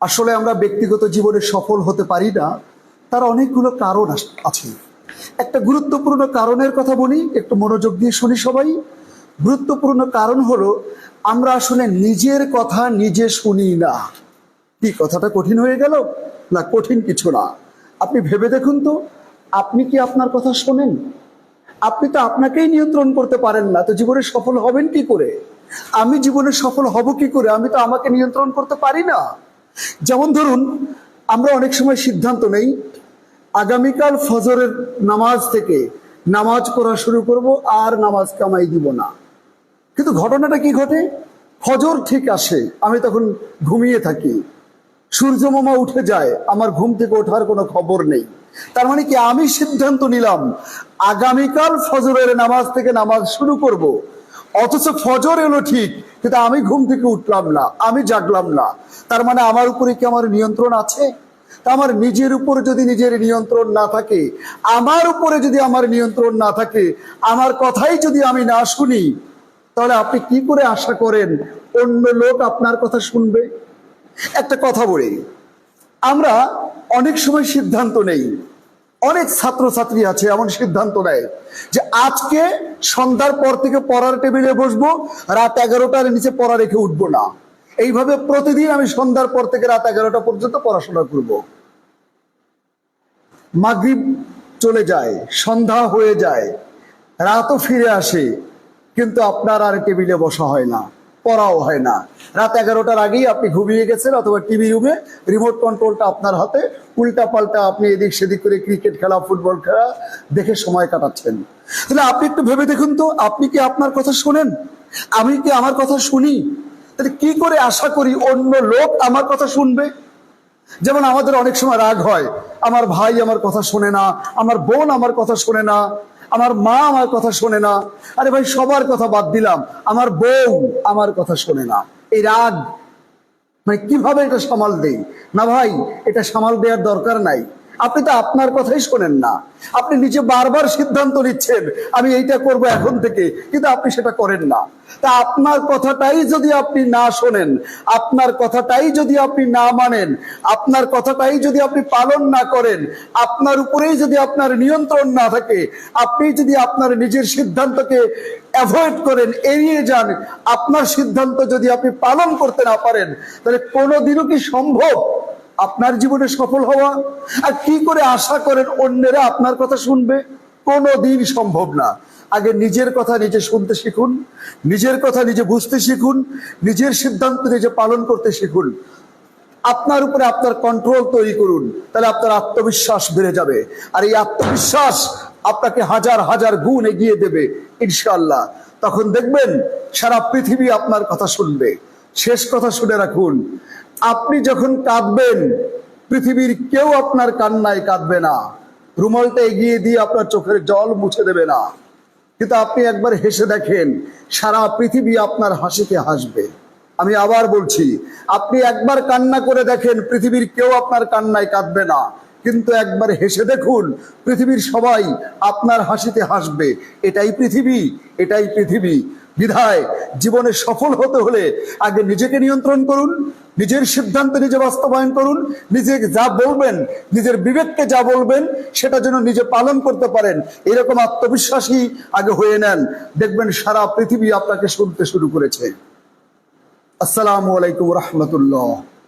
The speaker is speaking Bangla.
আসলে আমরা ব্যক্তিগত জীবনে সফল হতে পারি না, তার অনেকগুলো কারণ আছে। একটা গুরুত্বপূর্ণ কারণের কথা বলি, একটু মনোযোগ দিয়ে শুনি সবাই। গুরুত্বপূর্ণ কারণ হলো, আমরা আসলে নিজের কথা নিজে শুনি না। কি, কথাটা কঠিন হয়ে গেল? না, কঠিন কিছু না। আপনি ভেবে দেখুন তো, আপনি কি আপনার কথা শোনেন? আপনি তো আপনাকেই নিয়ন্ত্রণ করতে পারেন না, তো জীবনে সফল হবেন কি করে? আমি জীবনে সফল হব কি করে? আমি তো আমাকে নিয়ন্ত্রণ করতে পারি না। যেমন ধরুন, আমরা অনেক সময় সিদ্ধান্ত নেই, আগামীকাল ফজরের নামাজ থেকে নামাজ পড়া শুরু করব আর নামাজ কামাই দিব না। কিন্তু ঘটনাটা কি ঘটে? ফজর ঠিক আসে, আমি তখন ঘুমিয়ে থাকি। সূর্য মামা উঠে যায়, আমার ঘুম থেকে ওঠার কোনো খবর নেই। তার মানে কি আমি সিদ্ধান্ত নিলাম, আগামীকাল ফজরের নামাজ থেকে নামাজ শুরু করব। অথচ ফজর এলো ঠিক, কিন্তু আমি ঘুম থেকে উঠলাম না, আমি জাগলাম না। তার মানে আমার উপরে কি আমার নিয়ন্ত্রণ আছে? আমার নিজের উপর যদি নিজের নিয়ন্ত্রণ না থাকে, আমার উপরে যদি আমার নিয়ন্ত্রণ না থাকে, আমার কথাই যদি আমি না শুনি, তাহলে আপনি কি করে আশা করেন অন্য লোক আপনার কথা শুনবে? একটা কথা বলি, আমরা অনেক সময় সিদ্ধান্ত নেই। অনেক ছাত্রছাত্রী আছে এমন সিদ্ধান্ত নেয় যে আজকে সন্ধ্যার পর থেকে পড়ার টেবিলে বসবো, রাত এগারোটার নিচে পড়া রেখে উঠবো না এইভাবে প্রতিদিন আমি সন্ধ্যার পর থেকে রাত এগারোটা পর্যন্ত পড়াশোনা করব। মাগরিব চলে যায়, সন্ধ্যা হয়ে যায়, রাতও ফিরে আসে, কিন্তু আপনার আর টেবিলে বসা হয় না পড়াও হয় না। রাত এগারোটার আগেই আপনি ঘুমিয়ে গেছেন অথবা টিভি রুমে রিমোট কন্ট্রোলটা আপনার হাতে উল্টা পাল্টা আপনি এদিক সেদিক করে ক্রিকেট খেলা ফুটবল খেলা দেখে সময় কাটাচ্ছেন। তাহলে আপনি একটু ভেবে দেখুন তো, আপনি কি আপনার কথা শোনেন? আমি কি আমার কথা শুনি? তাহলে কি করে আশা করি অন্য লোক আমার কথা শুনবে? যেমন আমাদের অনেক সময় রাগ হয়, আমার ভাই আমার কথা শোনে না, আমার বোন আমার কথা শোনে না। আমার মা আমার কথা শোনে না। আরে ভাই, সবার কথা বাদ দিলাম। আমার বউ আমার কথা শোনে না। এই রাগ মানে কীভাবে এটা সামাল দেই? না ভাই, এটা সামাল দেওয়ার দরকার নাই। আপনি তো আপনার কথাই শোনেন না। আপনি নিজে বারবার সিদ্ধান্ত নিচ্ছেন, আমি এইটা করব এখন থেকে, কিন্তু আপনি সেটা করেন না। তা আপনার কথাটাই যদি আপনি না শোনেন, আপনার কথাটাই যদি আপনি না মানেন, আপনার কথাটাই যদি আপনি পালন না করেন, আপনার উপরেই যদি আপনার নিয়ন্ত্রণ না থাকে, আপনি যদি আপনার নিজের সিদ্ধান্তকে অ্যাভয়েড করেন, এড়িয়ে যান, আপনার সিদ্ধান্ত যদি আপনি পালন করতে না পারেন, তাহলে কোনোদিনও কি সম্ভব আপনার জীবনে সফল হওয়া, আর কি করে আশা করেন অন্যেরা আপনার কথা শুনবে কোনো দিন সম্ভব না। আগে নিজের কথা নিজে শুনতে শিখুন, নিজের কথা নিজে বুঝতে শিখুন, নিজের সিদ্ধান্ত নিজে পালন করতে শিখুন। আপনার উপরে আপনার কন্ট্রোল তৈরি করুন, তাহলে আপনার আত্মবিশ্বাস বেড়ে যাবে। আর এই আত্মবিশ্বাস আপনাকে হাজার হাজার গুণ এগিয়ে দেবে ইনশাল্লাহ তখন দেখবেন সারা পৃথিবী আপনার কথা শুনবে। শেষ কথা শুনে রাখুন, আপনি যখন কাঁদবেন, পৃথিবীর কেউ আপনার কান্নায় কাঁদবে না। রুমালটা এগিয়ে দিয়ে আপনার চোখের জল মুছে দেবে না। কিন্তু আপনি একবার হেসে দেখেন, সারা পৃথিবী আপনার হাসিতে হাসবে। আমি আবার বলছি, আপনি একবার কান্না করে দেখেন, পৃথিবীর কেউ আপনার কান্নায় কাঁদবে না। কিন্তু একবার হেসে দেখুন, পৃথিবীর সবাই আপনার হাসিতে হাসবে। এটাই পৃথিবী এটাই পৃথিবী। বিধায় জীবনে সফল হতে হলে আগে নিজেকে নিয়ন্ত্রণ করুন, নিজের সিদ্ধান্ত নিজে বাস্তবায়ন করুন, নিজে যা বলবেন, নিজের বিবেককে যা বলবেন, সেটা যেন নিজে পালন করতে পারেন। এরকম আত্মবিশ্বাসী আগে হয়ে নেন। দেখবেন সারা পৃথিবী আপনাকে শুনতে শুরু করেছে। আসসালামু আলাইকুম রহমতুল্লাহ।